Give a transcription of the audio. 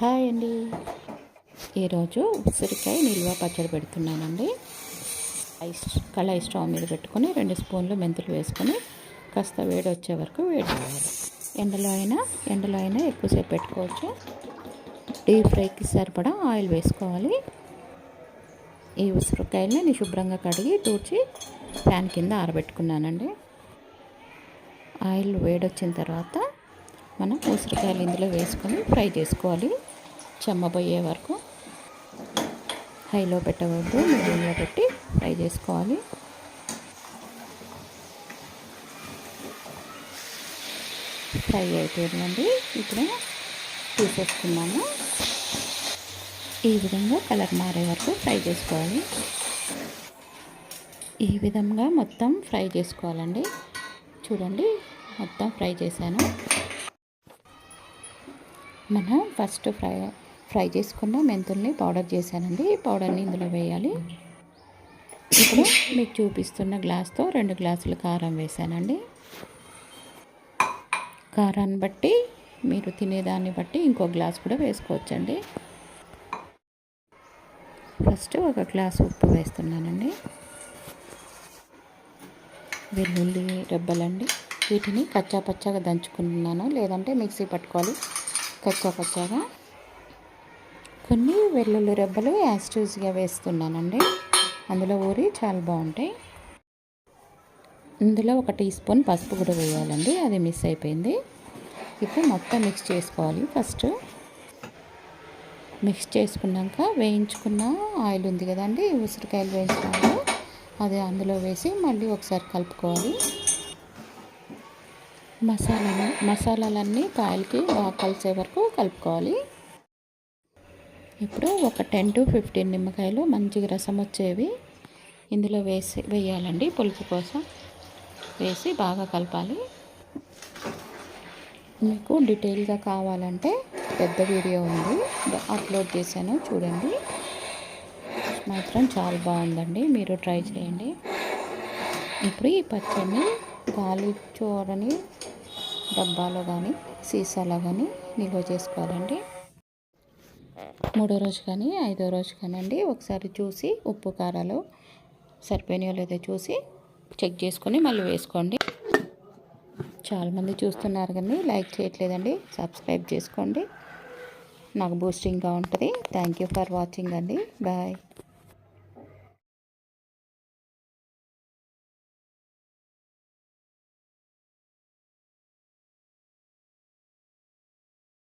Hi అండి. ఈరోజు ఉసిరికాయ నిల్వ పచ్చడి పెడుతున్నానండి. ఐస్ కళాయి స్టవ్ మీద పెట్టుకొని రెండు స్పూన్లు మెంతులు వేసుకొని కాస్త వేడి వచ్చే వరకు వేడి చేయాలి. ఎండలో అయినా ఎండలో అయినా ఎక్కువసేపు పెట్టుకోవచ్చు. డీప్ ఫ్రైకి సరిపడా ఆయిల్ వేసుకోవాలి. ఈ ఉసిరికాయలని నేను శుభ్రంగా కడిగి తూర్చి ఫ్యాన్ కింద ఆరబెట్టుకున్నానండి. ఆయిల్ వేడొచ్చిన తర్వాత మనం ఉసిరికాయలు ఇందులో వేసుకొని ఫ్రై చేసుకోవాలి. చెమ్మబోయే వరకు హైలో పెట్టవద్దు మీడియంలో పెట్టి ఫ్రై చేసుకోవాలి. ఫ్రై అయిపోయిందండి. ఇప్పుడు తీసేసుకున్నాము ఈ విధంగా కలర్ మారే వరకు ఫ్రై చేసుకోవాలి. ఈ విధంగా మొత్తం ఫ్రై చేసుకోవాలండి. చూడండి మొత్తం ఫ్రై చేశాను. మనం ఫస్ట్ ఫ్రై ఫ్రై చేసుకున్న మెంతుల్ని పౌడర్ చేశానండి. ఈ పౌడర్ని ఇందులో వేయాలి. ఇప్పుడు మీకు చూపిస్తున్న గ్లాస్తో రెండు గ్లాసులు కారం వేశానండి. కారాన్ని బట్టి మీరు తినేదాన్ని బట్టి ఇంకో గ్లాస్ కూడా వేసుకోవచ్చండి. ఫస్ట్ ఒక గ్లాస్ ఉప్పు వేస్తున్నానండి. వెల్లుల్లి రెబ్బలండి. వీటిని కచ్చా పచ్చాగా దంచుకున్నాను. లేదంటే మిక్సీ పట్టుకోవాలి. కచ్చా పచ్చాగా. కొన్ని వెల్లుల్లి రెబ్బలు యాస్టూజ్గా వేస్తున్నానండి. అందులో ఊరి చాలా బాగుంటాయి. ఇందులో ఒక టీ స్పూన్ పసుపు కూడా వేయాలండి. అది మిస్ అయిపోయింది. ఇప్పుడు మొత్తం మిక్స్ చేసుకోవాలి ఫస్ట్ మిక్స్ చేసుకున్నాక వేయించుకున్న ఆయిల్ ఉంది కదండి ఉసిరికాయలు వేయించుకోవాలి. అది అందులో వేసి మళ్ళీ ఒకసారి కలుపుకోవాలి. మసాలాలు మసాలాలన్నీ కాయలకి బాగా కలిసే వరకు కలుపుకోవాలి. ఇప్పుడు ఒక టెన్ టు ఫిఫ్టీన్ నిమ్మకాయలు మంచిగా రసం వచ్చేవి. ఇందులో వేసి వేయాలండి పులుపు కోసం. వేసి బాగా కలపాలి. మీకు డీటెయిల్గా కావాలంటే పెద్ద వీడియో ఉంది. అప్లోడ్ చేశాను చూడండి. మాత్రం చాలా బాగుందండి. మీరు ట్రై చేయండి. ఇప్పుడు ఈ పచ్చడిని గాలి చూడని డబ్బాలో కానీ సీసాలో కానీ నిల్వ చేసుకోవాలండి. మూడో రోజు కానీ ఐదో రోజు కానండి ఒకసారి చూసి ఉప్పు కారాలు సరిపోయినాయో లేదో చూసి చెక్ చేసుకొని మళ్ళీ వేసుకోండి. చాలామంది చూస్తున్నారు కానీ లైక్ చేయట్లేదండి సబ్స్క్రైబ్ చేసుకోండి. నాకు బూస్టింగ్గా ఉంటుంది. థ్యాంక్ యూ ఫర్ వాచింగ్ అండి. బాయ్